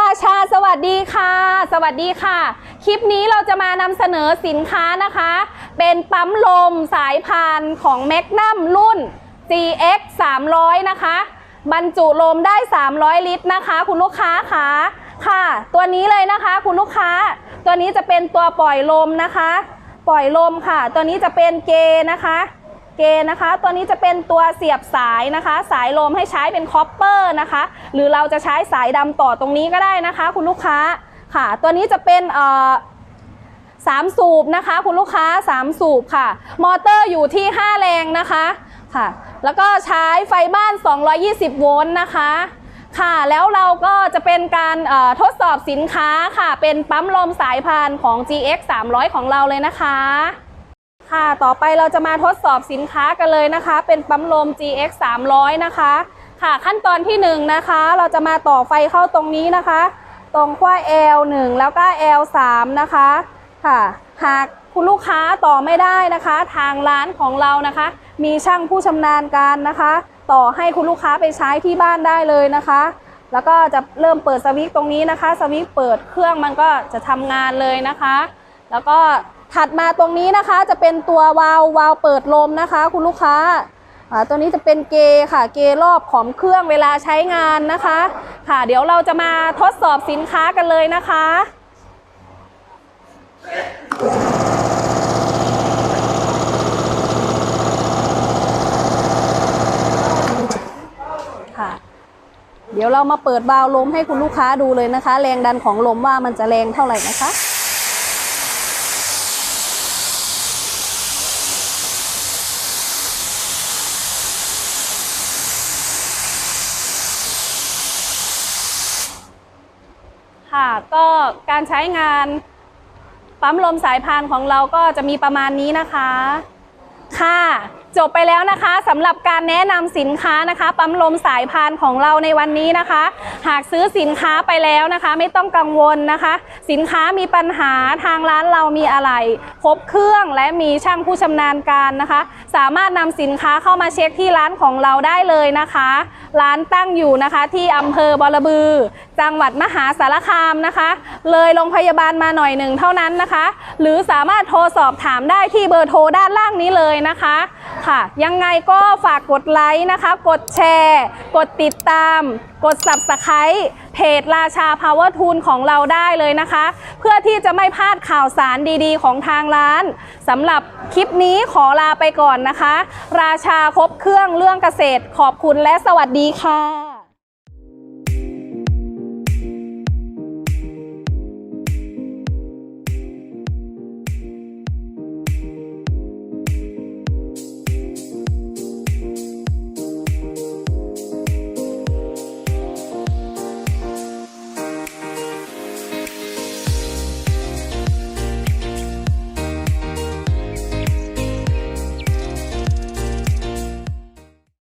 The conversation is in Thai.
ราชาสวัสดีค่ะ สวัสดีค่ะ คลิปนี้เราจะมานำเสนอสินค้านะคะ เป็นปั๊มลมสายพานของแมกนัมรุ่น GX 300 นะคะ บรรจุลมได้ 300 ลิตรนะคะ คุณลูกค้าค่ะค่ะ ตัวนี้เลยนะคะคุณลูกค้า ตัวนี้จะเป็นตัวปล่อยลมนะคะ ปล่อยลมค่ะ ตัวนี้จะเป็นเกนะคะ เกนะคะ ตัวนี้จะเป็นตัวเสียบสายนะคะ สายลมให้ใช้เป็นคอปเปอร์นะคะ หรือเราจะใช้สายดำต่อตรงนี้ก็ได้นะคะ คุณลูกค้าค่ะ ตัวนี้จะเป็นเอ่อสามสูบนะคะ คุณลูกค้าสามสูบค่ะ มอเตอร์อยู่ที่ 5 แรงนะคะค่ะ แล้วก็ใช้ไฟบ้าน 220 โวลต์นะคะค่ะแล้วเราก็จะเป็นการทดสอบสินค้าค่ะ เป็นปั๊มลมสายพานของ GX 300 ของเราเลยนะคะ ค่ะ ต่อไปเราจะมาทดสอบสินค้ากันเลยนะคะ เป็นปั๊มลม GX 300นะคะ ค่ะขั้นตอนที่1นงนะคะ เราจะมาต่อไฟเข้าตรงนี้นะคะ ตรงขั้ว L1 แล้วก็ L3 นะคะ ค่ะ หากคุณลูกค้าต่อไม่ได้นะคะ ทางร้านของเรานะคะ มีช่างผู้ชำนาญการนะคะ ต่อให้คุณลูกค้าไปใช้ที่บ้านได้เลยนะคะ แล้วก็จะเริ่มเปิดสวิตตรงนี้นะคะ สวิตเปิดเครื่องมันก็จะทำงานเลยนะคะ แล้วก็ถัดมาตรงนี้นะคะจะเป็นตัววาล์ววาล์วเปิดลมนะคะ คุณลูกค้าตัวนี้จะเป็นเกย์ค่ะ เกย์รอบของเครื่องเวลาใช้งานนะคะ ค่ะ เดี๋ยวเราจะมาทดสอบสินค้ากันเลยนะคะค่ะ เดี๋ยวเรามาเปิดวาล์วลมให้คุณลูกค้าดูเลยนะคะ แรงดันของลมว่ามันจะแรงเท่าไหร่นะคะ ค่ะ ก็การใช้งานปั๊มลมสายพานของเราก็จะมีประมาณนี้นะคะ ค่ะ จบไปแล้วนะคะสำหรับการแนะนำสินค้านะคะ ปั๊มลมสายพานของเราในวันนี้นะคะ หากซื้อสินค้าไปแล้วนะคะ ไม่ต้องกังวลนะคะ สินค้ามีปัญหาทางร้านเรามีอะไรครบเครื่องและมีช่างผู้ชำนาญการนะคะ สามารถนำสินค้าเข้ามาเช็คที่ร้านของเราได้เลยนะคะ ร้านตั้งอยู่นะคะที่อำเภอบอระบือ จังหวัดมหาสารคามนะคะ เลยโรงพยาบาลมาหน่อยหนึ่งเท่านั้นนะคะ หรือสามารถโทรสอบถามได้ที่เบอร์โทรด้านล่างนี้เลยนะคะค่ะ ยังไงก็ฝากกดไลค์นะคะ กดแชร์ กดติดตาม กด subscribe เพจราชา Power Tool ของเราได้เลยนะคะ เพื่อที่จะไม่พลาดข่าวสารดีๆ ของทางร้านสำหรับคลิปนี้ขอลาไปก่อนนะคะ ราชาครบเครื่องเรื่องเกษตรขอบคุณและสวัสดีค่ะ